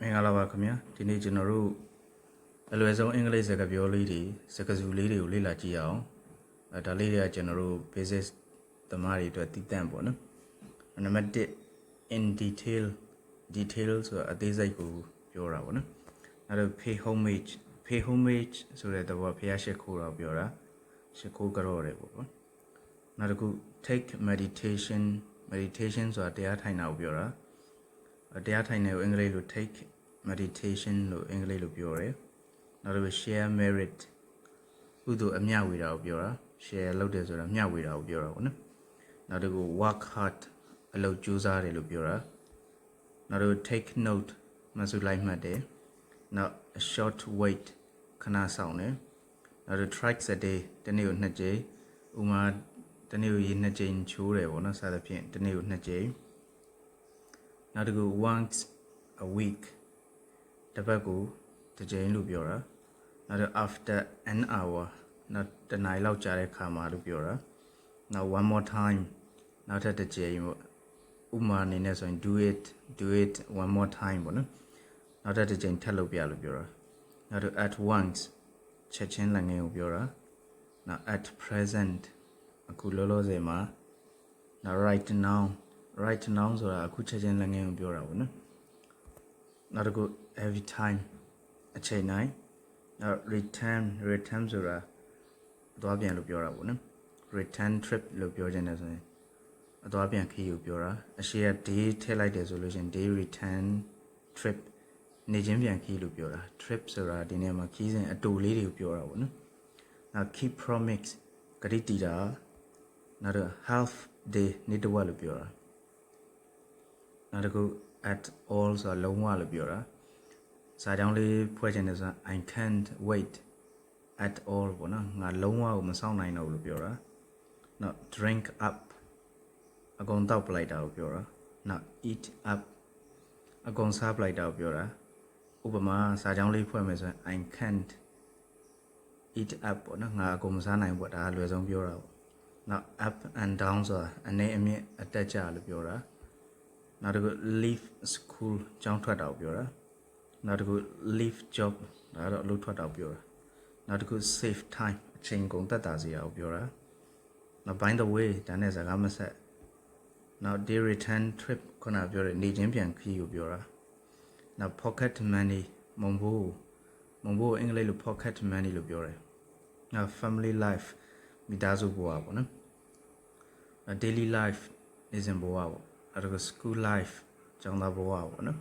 မင်္ဂလာပါခင်ဗျာဒီနေ့ကျွန်တော်တို့အလွယ်ဆုံးအင်္ဂလိပ်စကားပြောလေးတွေစကားစုလေးတွေကိုလေ့လာကြည့်ရအောင်အဲဒါလေးတွေကကျွန်တော်တို့ basic သမားတွေအတွက်တည်တံ့ပေါ့နော်နံပါတ်1 in detail detail ဆိုတာအသေးစိတ်ကိုပြောတာပေါ့နော်နောက်တော့ pay homage pay homage ဆိုတဲ့တော့ဖျားရှိခိုးတာပြောတာရှိခိုးကြတော့တယ်ပေါ့နော်နောက်တစ်ခု take meditation meditation ဆိုတာတရားထိုင်တာကိုပြောတာ တရားထိုင်တဲ့ကိုအင်္ဂလိပ်လို take meditation လို့အင်္ဂလိပ်လိုပြောတယ်။နောက်တစ်ခု share merit ကုသိုလ်အမျှဝေတာကိုပြောတာ share လုပ်တယ်ဆိုတာမျှဝေတာကိုပြောတာပေါ့နော်။နောက်တစ်ခု work hard အလုပ်ကြိုးစားတယ်လို့ပြောတာ။နောက်တစ်ခု take note မဆုလိုက်မှတ်တယ်။နောက် a short wait ခဏဆောင်တယ်။နောက်တစ် thrice a day တနေ့ကိုနှစ်ကြိမ်ဥမာတနေ့ကိုရေနှစ်ကြိမ်ချိုးတယ်ပေါ့နော်စသဖြင့်တနေ့ကိုနှစ်ကြိမ် နောက်တစ်ခု once a week တစ်ပတ်ကိုတစ်ကြိမ်လို့ပြောတာနောက်တော့ after an hour နောက်တစ်နာရီလောက်ကြာတဲ့ခါမှာလို့ပြောတာနောက် one more time နောက်ထပ်တစ်ကြိမ်ပေါ့ဥမာအနေနဲ့ဆိုရင် do it do it one more time ပေါ့နော်နောက်ထပ်တစ်ကြိမ်ထပ်လုပ်ပြလို့ပြောတာနောက်တော့ at once ချက်ချင်းလည်းငယ်ကိုပြောတာနောက် at present အခုလောလောဆယ်မှာနောက် right now right now ဆိုတာအခုချက်ချင်းလည်းငယ်ကိုပြောတာပေါ့နော်နောက်တစ်ခု every time အချိန်တိုင်းနောက် return return ဆိုတာအသွားပြန်လို့ပြောတာပေါ့နော် return trip လို့ပြောချင်တယ်ဆိုရင်အသွားပြန်ခရီးကိုပြောတာအရှိက day ထည့်လိုက်တယ်ဆိုလို့ရှိရင် day return trip နေချင်းပြန်ခရီးလို့ပြောတာ trip ဆိုတာဒီနေရာမှာခရီးစဉ်အတူလေးတွေကိုပြောတာပေါ့နော်နောက် keep promise ဂရိတီတာနောက်တော့ half day နေ့တစ်ဝက်လို့ပြောတာ နောက်တစ်ခု at all ဆိုတာလုံးဝလို့ပြောတာစာကြောင်းလေးဖွဲ့ချင်တယ်ဆိုတာ I can't wait at all ပေါ့နော်ငါလုံးဝကိုမစောင့်နိုင်တော့ဘူးလို့ပြောတာနောက် drink up အကုန်တောက်ပလိုက်တာကိုပြောတာနောက် eat up အကုန်စားပလိုက်တာကိုပြောတာဥပမာစာကြောင်းလေးဖွဲ့မယ်ဆိုရင် I can't eat up ပေါ့နော်ငါအကုန်မစားနိုင်ဘူးပေါ့ဒါအလွယ်ဆုံးပြောတာပေါ့နောက် up and down ဆိုတာအနေအမြင့်အတက်ကြလို့ပြောတာ နောက်တစ်ခု leave school ကျောင်းထွက်တာကိုပြောတာနောက်တစ်ခု leave job ဒါကတော့အလုပ်ထွက်တာကိုပြောတာနောက်တစ်ခု save time အချိန်ကုန်သက်သာစေတာကိုပြောတာနောက် by the way ဒါနဲ့စကားမဆက်နောက် day return trip ခုနပြောတဲ့နေချင်းပြန်ခီးကိုပြောတာနောက် pocket money မုံဘိုးမုံဘိုးအင်္ဂလိပ်လို pocket money လို့ပြောတယ်နောက် family life မိသားစုဘဝပေါ့နော်နောက် daily life နေစဉ်ဘဝပေါ့ နောက်တစ်ခု school life ကျောင်းသားဘဝပေါ့နော်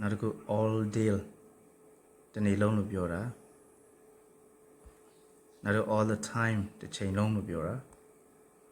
နောက်တစ်ခု all day တနေ့လုံးလို့ပြောတာနောက်တစ်ခု all the time တစ်ချိန်လုံးလို့ပြောတာ